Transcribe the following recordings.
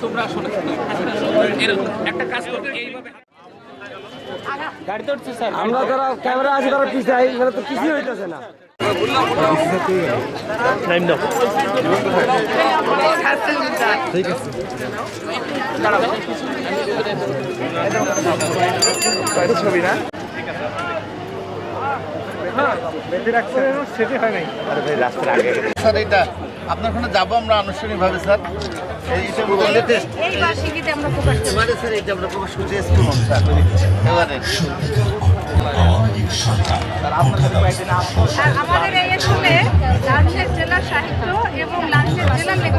তোমরা শোনো একটা কাজ করবে এইভাবে আমরা যারা ক্যামেরা আছে তারা পিছাই তো কিছুই হইতেছে না? স্যার এটা আপনার ওখানে যাব আমরা আনুষ্ঠানিকভাবে স্যার। এই লেটেস্ট আমরা প্রকাশ করি স্যার এটা আমরা খুব সুচেষ্ট স্যার। এবারে। আমাদের এই স্কুলে লালচের জেলার সাহিত্য এবং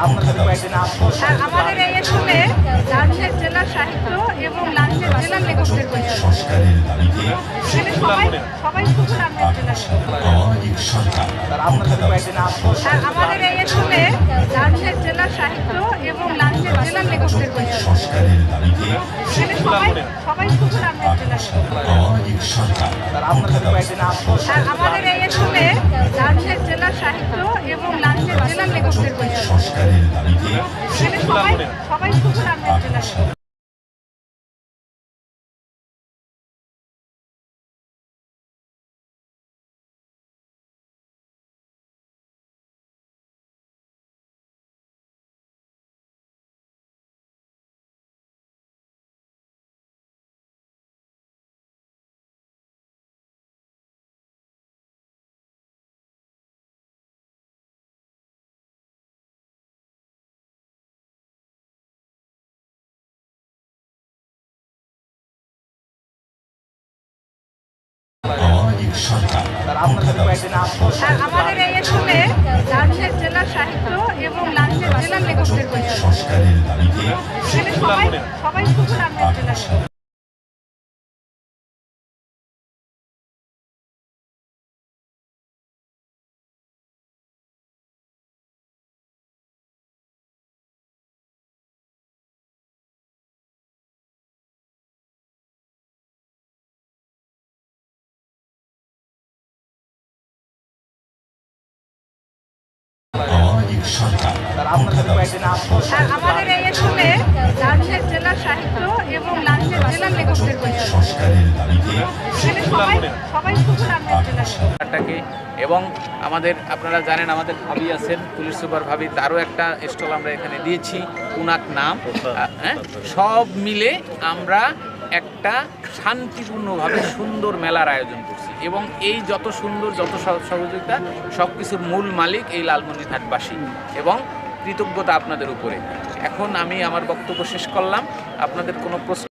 আমাদের এই স্কুলে লালচের জেলার সাহিত্য এবং লালচের জেলার লেখকদের সবাই সবাই শুধু লালচের জেলার আমাদের এই স্কুলে লালচের জেলার সাহিত্য এবং লালচের জেলার লেখকদের সবাই সবাই শুধু লালচের জেলার আমাদের এই লালচের জেলার আর আমাদের এই জেলার সাহিত্য এবং লেখকদের। সবাই সবাই শুধু লালচের জেলার আর আমাদের এই স্কুলে লালচের জেলার সাহিত্য এবং লেখকদের সবাই সবাই শুধু আমাদের আপনারা জানেন আমাদের ভাবি আছেন পুলিশ সুপার ভাবি তারও একটা স্টল আমরা এখানে দিয়েছি কুনাক নাম। হ্যাঁ? সব মিলে আমরা একটা শান্তিপূর্ণভাবে সুন্দর মেলার আয়োজন করছি। এবং এই যত সুন্দর, যত সহ- সহযোগিতা সব কিছুর মূল মালিক এই লালমনিরহাটবাসী এবং কৃতজ্ঞতা আপনাদের উপরে। এখন আমি আমার বক্তব্য শেষ করলাম। আপনাদের কোনো প্রশ্ন